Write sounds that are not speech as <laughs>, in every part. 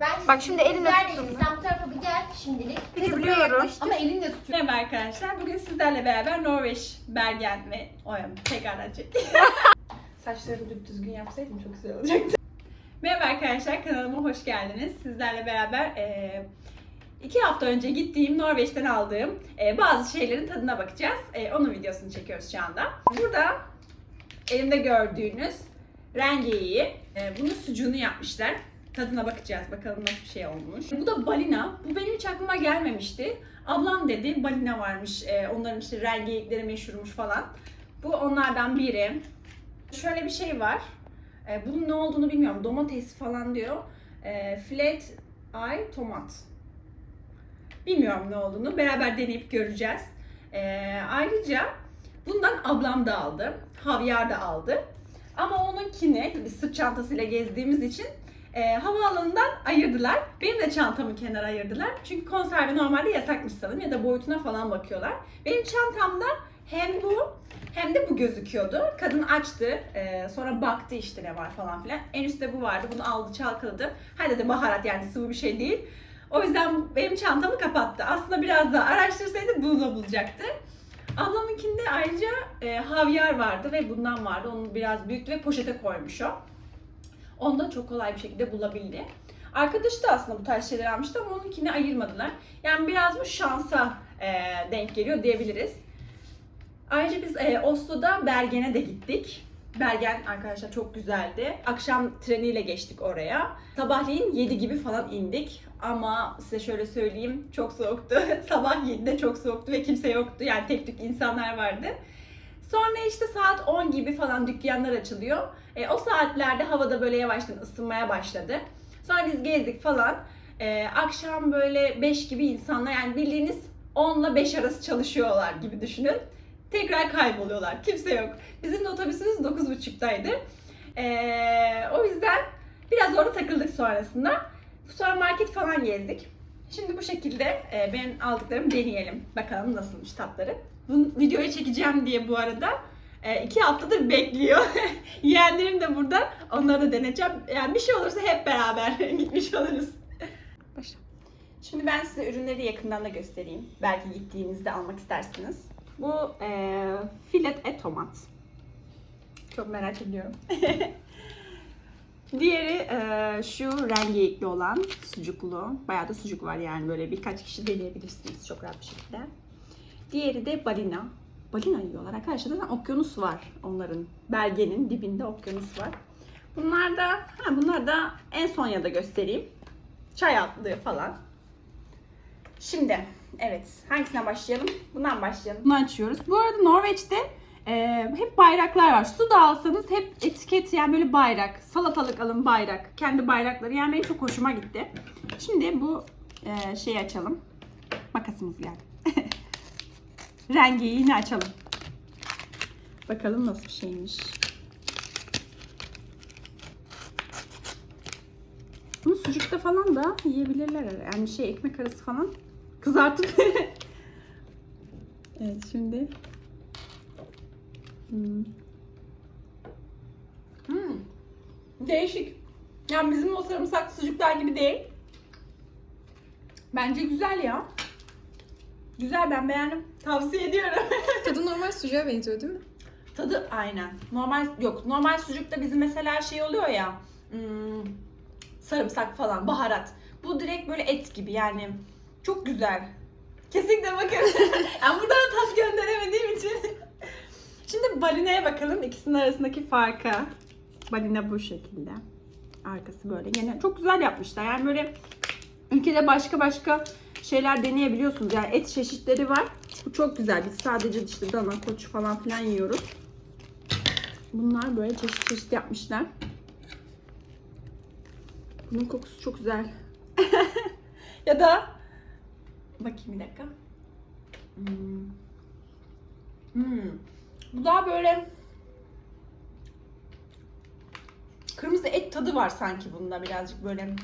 Bence Bak şimdi tutun. gidin. Sen bu tarafa bir gel şimdilik. Yaklaş. Ama elinle tut. Merhaba arkadaşlar. Bugün sizlerle beraber Norveç, Bergen ve Oyam tekrardan çek. <laughs> Saçlarımı düzgün yapsaydım çok güzel olacaktı. Merhaba arkadaşlar kanalıma hoş geldiniz. Sizlerle beraber eee, iki hafta önce gittiğim Norveç'ten aldığım eee, bazı şeylerin tadına bakacağız. Eee, onun videosunu çekiyoruz şu anda. Burada elimde gördüğünüz rengeyi, eee, bunun sucuğunu yapmışlar. Tadına bakacağız. Bakalım nasıl bir şey olmuş. Bu da balina. Bu benim hiç aklıma gelmemişti. Ablam dedi balina varmış. Ee, onların işte rengeyikleri meşhurmuş falan. Bu onlardan biri. Şöyle bir şey var. Ee, bunun ne olduğunu bilmiyorum. Domates falan diyor. Ee, flat eye tomat. Bilmiyorum ne olduğunu. Beraber deneyip göreceğiz. Ayrıca bundan ablam da aldı. Havyar da aldı. Ama onunkini sırt çantasıyla gezdiğimiz için e, havaalanından ayırdılar. Benim de çantamı kenara ayırdılar. Çünkü konserve normalde yasakmış sanırım ya da boyutuna falan bakıyorlar. Benim çantamda hem bu hem de bu gözüküyordu. Kadın açtı, e, sonra baktı işte ne var falan filan. En üstte bu vardı, bunu aldı çalkaladı. Ha dedi baharat yani sıvı bir şey değil. O yüzden benim çantamı kapattı. Aslında biraz daha araştırsaydı bunu da bulacaktı. Ablamınkinde ayrıca e, havyar vardı ve bundan vardı. Onu biraz büyüktü ve poşete koymuş o. Onu da çok kolay bir şekilde bulabildi. Arkadaşı da aslında bu tarz şeyler almıştı ama onunkini ayırmadılar. Yani biraz bu şansa e, denk geliyor diyebiliriz. Ayrıca biz e, Oslo'da Bergen'e de gittik. Bergen arkadaşlar çok güzeldi. Akşam treniyle geçtik oraya. Sabahleyin 7 gibi falan indik. Ama size şöyle söyleyeyim çok soğuktu. <laughs> Sabah 7'de çok soğuktu ve kimse yoktu. Yani tek tük insanlar vardı. Sonra işte saat 10 gibi falan dükkanlar açılıyor. E, o saatlerde havada böyle yavaştan ısınmaya başladı. Sonra biz gezdik falan. E, akşam böyle 5 gibi insanlar yani bildiğiniz 10 ile 5 arası çalışıyorlar gibi düşünün. Tekrar kayboluyorlar. Kimse yok. Bizim de otobüsümüz 9.30'daydı. E, o yüzden biraz orada takıldık sonrasında. Sonra market falan gezdik. Şimdi bu şekilde e, ben aldıklarımı deneyelim. Bakalım nasılmış tatları. Bunu videoya çekeceğim diye bu arada e, iki haftadır bekliyor. <laughs> Yeğenlerim de burada. Onları da deneyeceğim. Yani bir şey olursa hep beraber <laughs> gitmiş oluruz. Başla. Şimdi ben size ürünleri yakından da göstereyim. Belki gittiğinizde almak istersiniz. Bu e, filet et tomat. Çok merak ediyorum. <laughs> Diğeri e, şu rengiyikli olan sucuklu. Bayağı da sucuk var yani böyle birkaç kişi deneyebilirsiniz çok rahat bir şekilde. Diğeri de balina. Balina yiyorlar arkadaşlar. Zaten okyanus var onların. Bergenin dibinde okyanus var. Bunlar da, ha bunlar da en son ya da göstereyim. Çay altlığı falan. Şimdi evet hangisinden başlayalım? Bundan başlayalım. Bunu açıyoruz. Bu arada Norveç'te e, hep bayraklar var. Su da alsanız hep etiket yani böyle bayrak. Salatalık alın bayrak. Kendi bayrakları yani benim çok hoşuma gitti. Şimdi bu e, şeyi açalım. Makasımız geldi. <laughs> Rengi yine açalım. Bakalım nasıl bir şeymiş. Bunu sucukta falan da yiyebilirler. Yani şey ekmek arası falan kızartıp. <laughs> evet şimdi. Hmm. Hmm. Değişik. Yani bizim o sarımsaklı sucuklar gibi değil. Bence güzel ya. Güzel ben beğendim. Tavsiye ediyorum. <laughs> Tadı normal sucuğa benziyor değil mi? Tadı aynen. Normal yok. Normal sucukta bizim mesela şey oluyor ya. hmm, sarımsak falan, baharat. Bu direkt böyle et gibi yani. Çok güzel. Kesinlikle bakın. <laughs> yani buradan tat gönderemediğim için. Şimdi balinaya bakalım. İkisinin arasındaki farka. Balina bu şekilde. Arkası böyle. Gene çok güzel yapmışlar. Yani böyle ülkede başka başka şeyler deneyebiliyorsunuz. Yani et çeşitleri var. Bu çok güzel. Biz sadece işte dana, koç falan filan yiyoruz. Bunlar böyle çeşit çeşit yapmışlar. Bunun kokusu çok güzel. <laughs> ya da bakayım bir dakika. Hmm. Hmm. Bu daha böyle kırmızı et tadı var sanki bunda birazcık böyle.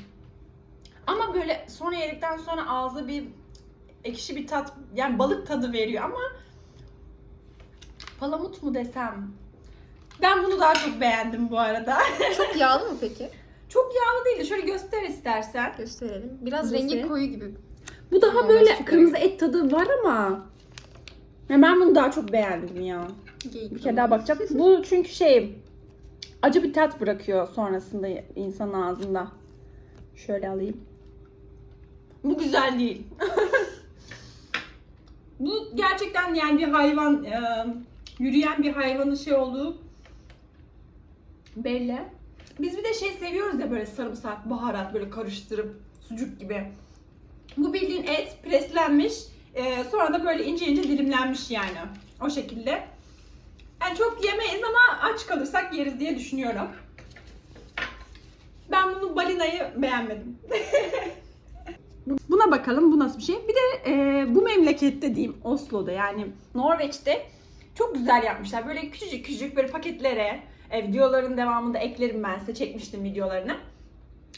Ama böyle sonra yedikten sonra ağza bir ekşi bir tat yani balık tadı veriyor ama palamut mu desem ben bunu daha çok beğendim bu arada. <laughs> Çok yağlı mı peki? çok yağlı değil de şöyle göster istersen. Gösterelim. Biraz rengi koyu gibi. Bu daha Aa, böyle süper. kırmızı et tadı var ama. Ya ben bunu daha çok beğendim ya. Geyik Bir kere daha bakacağım. <laughs> Bu çünkü şey acı bir tat bırakıyor sonrasında insanın ağzında. Şöyle alayım. Bu güzel değil. <laughs> Bu gerçekten yani bir hayvan e, yürüyen bir hayvanın şey olduğu belli. Biz bir de şey seviyoruz ya böyle sarımsak, baharat böyle karıştırıp sucuk gibi. Bu bildiğin et preslenmiş. e, sonra da böyle ince ince dilimlenmiş yani. O şekilde. Yani çok yemeyiz ama aç kalırsak yeriz diye düşünüyorum. Ben bunu balinayı beğenmedim. <laughs> Buna bakalım bu nasıl bir şey. Bir de e, bu memlekette diyeyim Oslo'da yani Norveç'te çok güzel yapmışlar. Böyle küçücük küçücük böyle paketlere e, videoların devamında eklerim ben size çekmiştim videolarını.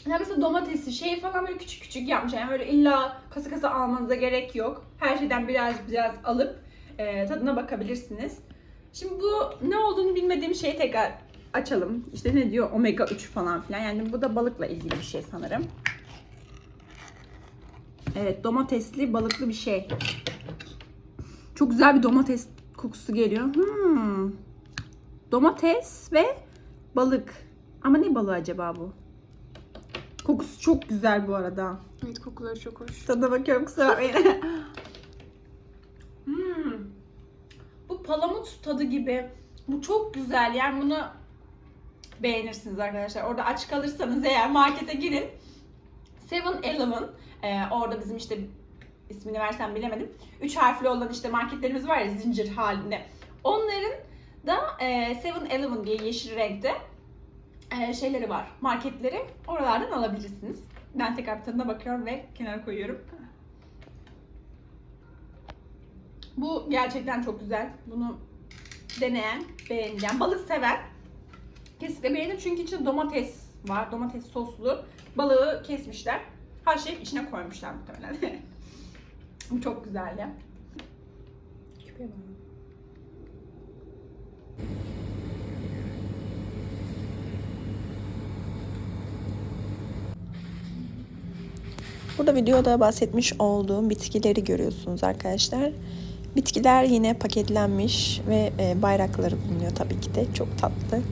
Yani mesela domatesi şey falan böyle küçük küçük yapmışlar. Yani böyle illa kasa kasa almanıza gerek yok. Her şeyden biraz biraz alıp e, tadına bakabilirsiniz. Şimdi bu ne olduğunu bilmediğim şeyi tekrar açalım. İşte ne diyor omega 3 falan filan. Yani bu da balıkla ilgili bir şey sanırım. Evet domatesli balıklı bir şey. Çok güzel bir domates kokusu geliyor. Hmm. Domates ve balık. Ama ne balığı acaba bu? Kokusu çok güzel bu arada. Evet kokuları çok hoş. Tadına bakıyorum kusura bakmayın. <laughs> hmm. Bu palamut tadı gibi. Bu çok güzel. Yani bunu beğenirsiniz arkadaşlar. Orada aç kalırsanız eğer markete girin. Seven Eleven. Ee, orada bizim işte ismini versem bilemedim. Üç harfli olan işte marketlerimiz var ya zincir halinde. Onların da e, Seven Eleven diye yeşil renkte e, şeyleri var. Marketleri. Oralardan alabilirsiniz. Ben tekrar tadına bakıyorum ve kenara koyuyorum. Bu gerçekten çok güzel. Bunu deneyen, beğeneceğim. Balık seven kesinlikle beğenir çünkü içinde domates var. Domates soslu. Balığı kesmişler. Haşlayıp içine koymuşlar muhtemelen. <laughs> Çok güzel ya. Küpe. Burada videoda bahsetmiş olduğum bitkileri görüyorsunuz arkadaşlar. Bitkiler yine paketlenmiş ve e, bayrakları bulunuyor tabii ki de. Çok tatlı.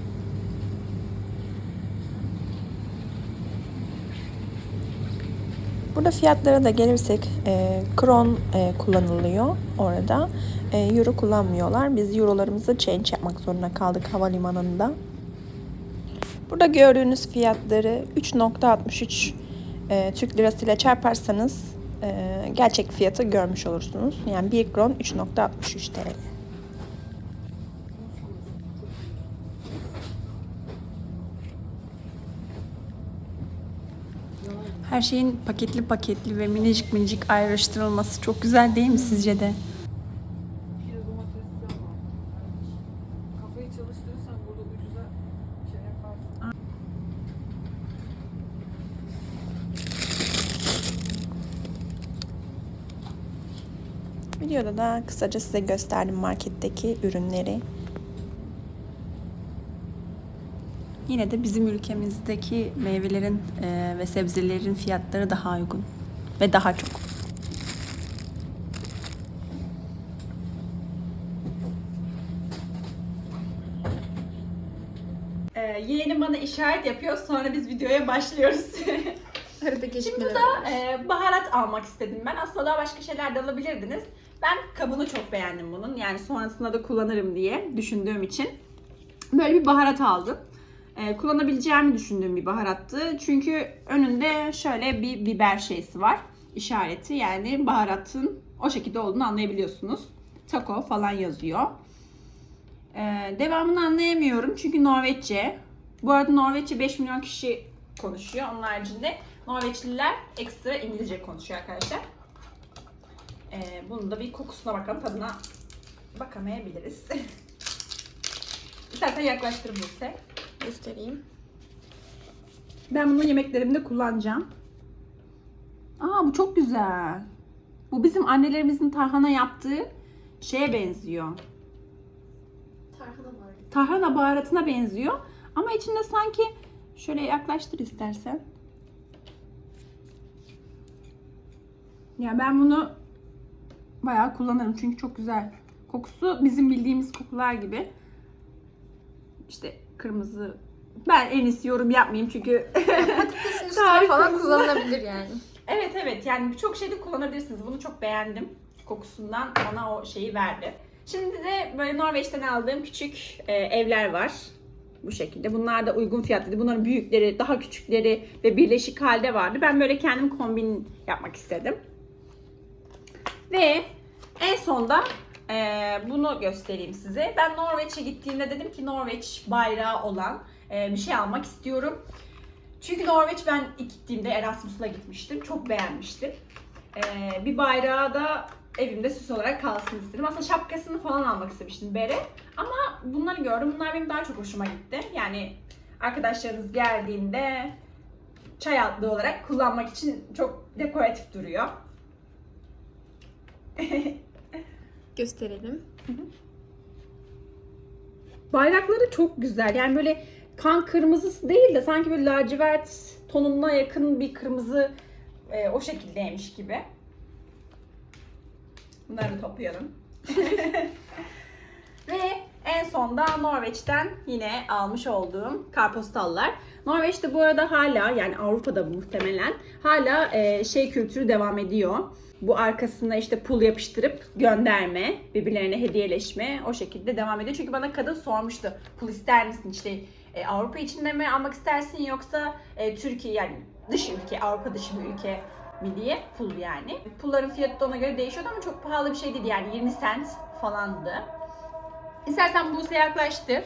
Burada fiyatlara da gelirsek e, kron e, kullanılıyor orada. E, euro kullanmıyorlar. Biz eurolarımızı change yapmak zorunda kaldık havalimanında. Burada gördüğünüz fiyatları 3.63 e, Türk lirası ile çarparsanız e, gerçek fiyatı görmüş olursunuz. Yani 1 kron 3.63 TL. Her şeyin paketli paketli ve minicik minicik ayrıştırılması çok güzel değil mi sizce de? kilo domates ama kafayı çalıştırırsan burada ucuza şey. Videoda da kısaca size gösterdim marketteki ürünleri. Yine de bizim ülkemizdeki meyvelerin e, ve sebzelerin fiyatları daha uygun ve daha çok. Ee, yeğenim bana işaret yapıyor sonra biz videoya başlıyoruz. <laughs> Arada Şimdi da e, baharat almak istedim ben. Aslında daha başka şeyler de alabilirdiniz. Ben kabını çok beğendim bunun. Yani sonrasında da kullanırım diye düşündüğüm için. Böyle bir baharat aldım. E, kullanabileceğimi düşündüğüm bir baharattı. Çünkü önünde şöyle bir biber şeysi var. işareti. Yani baharatın o şekilde olduğunu anlayabiliyorsunuz. Taco falan yazıyor. E, devamını anlayamıyorum çünkü Norveççe. Bu arada Norveççe 5 milyon kişi konuşuyor. Onun haricinde Norveçliler ekstra İngilizce konuşuyor arkadaşlar. Ee, bunun da bir kokusuna bakalım. Tadına bakamayabiliriz. <laughs> İstersen yaklaştır Buse. Göstereyim. Ben bunu yemeklerimde kullanacağım. Aa bu çok güzel. Bu bizim annelerimizin tarhana yaptığı şeye benziyor. Tarhana var. Tarhana baharatına benziyor. Ama içinde sanki Şöyle yaklaştır istersen. Ya ben bunu bayağı kullanırım çünkü çok güzel. Kokusu bizim bildiğimiz kokular gibi. İşte kırmızı. Ben en iyisi yorum yapmayayım çünkü Patatesin <laughs> üstüne Tarif falan konusu. kullanılabilir yani. Evet evet yani birçok şeyde kullanabilirsiniz. Bunu çok beğendim. Kokusundan bana o şeyi verdi. Şimdi de böyle Norveç'ten aldığım küçük e, evler var. Bu şekilde. Bunlar da uygun fiyatlıydı. Bunların büyükleri, daha küçükleri ve birleşik halde vardı. Ben böyle kendim kombin yapmak istedim. Ve en sonda e, bunu göstereyim size. Ben Norveç'e gittiğimde dedim ki Norveç bayrağı olan e, bir şey almak istiyorum. Çünkü Norveç ben ilk gittiğimde Erasmus'la gitmiştim. Çok beğenmiştim. Ee, bir bayrağı da evimde süs olarak kalsın istedim. Aslında şapkasını falan almak istemiştim bere. Ama bunları gördüm. Bunlar benim daha çok hoşuma gitti. Yani arkadaşlarınız geldiğinde çay altlığı olarak kullanmak için çok dekoratif duruyor. <laughs> Gösterelim. Bayrakları çok güzel. Yani böyle kan kırmızısı değil de sanki böyle lacivert tonuna yakın bir kırmızı e, o şekildeymiş gibi. Bunları toplayalım. <laughs> <laughs> Ve en sonda Norveç'ten yine almış olduğum karpostallar. Norveç'te bu arada hala yani Avrupa'da muhtemelen hala e, şey kültürü devam ediyor. Bu arkasına işte pul yapıştırıp gönderme, birbirlerine hediyeleşme o şekilde devam ediyor. Çünkü bana kadın sormuştu. Pul ister misin işte e, Avrupa içinde mi almak istersin yoksa e, Türkiye yani dış ülke, Avrupa dışı bir ülke mi diye pul yani. Pulların fiyatı da ona göre değişiyordu ama çok pahalı bir şey değil yani 20 cent falandı. İstersen Buse yaklaştır.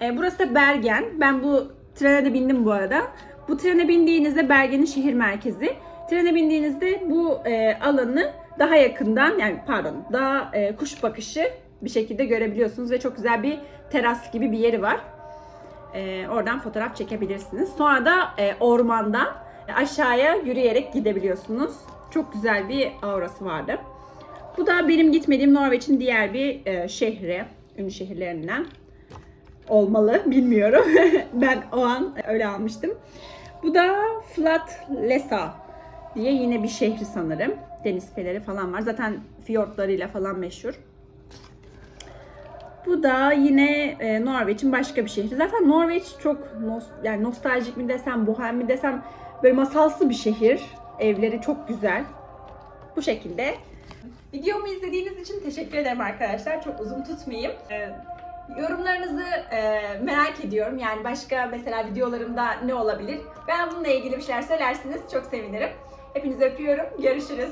E, burası da Bergen. Ben bu trene de bindim bu arada. Bu trene bindiğinizde Bergen'in şehir merkezi. Trene bindiğinizde bu e, alanı daha yakından yani pardon daha e, kuş bakışı bir şekilde görebiliyorsunuz ve çok güzel bir teras gibi bir yeri var. E, oradan fotoğraf çekebilirsiniz. Sonra da e, ormandan aşağıya yürüyerek gidebiliyorsunuz. Çok güzel bir aurası vardı. Bu da benim gitmediğim Norveç'in diğer bir e, şehri, ünlü şehirlerinden olmalı bilmiyorum. <laughs> ben o an öyle almıştım. Bu da Flatlesa diye yine bir şehri sanırım. Deniz feleri falan var. Zaten fiyortlarıyla falan meşhur. Bu da yine e, Norveç'in başka bir şehri. Zaten Norveç çok yani nostaljik mi desem, bohem mi desem böyle masalsı bir şehir. Evleri çok güzel. Bu şekilde. Videomu izlediğiniz için teşekkür ederim arkadaşlar. Çok uzun tutmayayım. Ee, yorumlarınızı e, merak ediyorum. Yani başka mesela videolarımda ne olabilir? Ben bununla ilgili bir şeyler söylerseniz çok sevinirim. Hepinizi öpüyorum. Görüşürüz.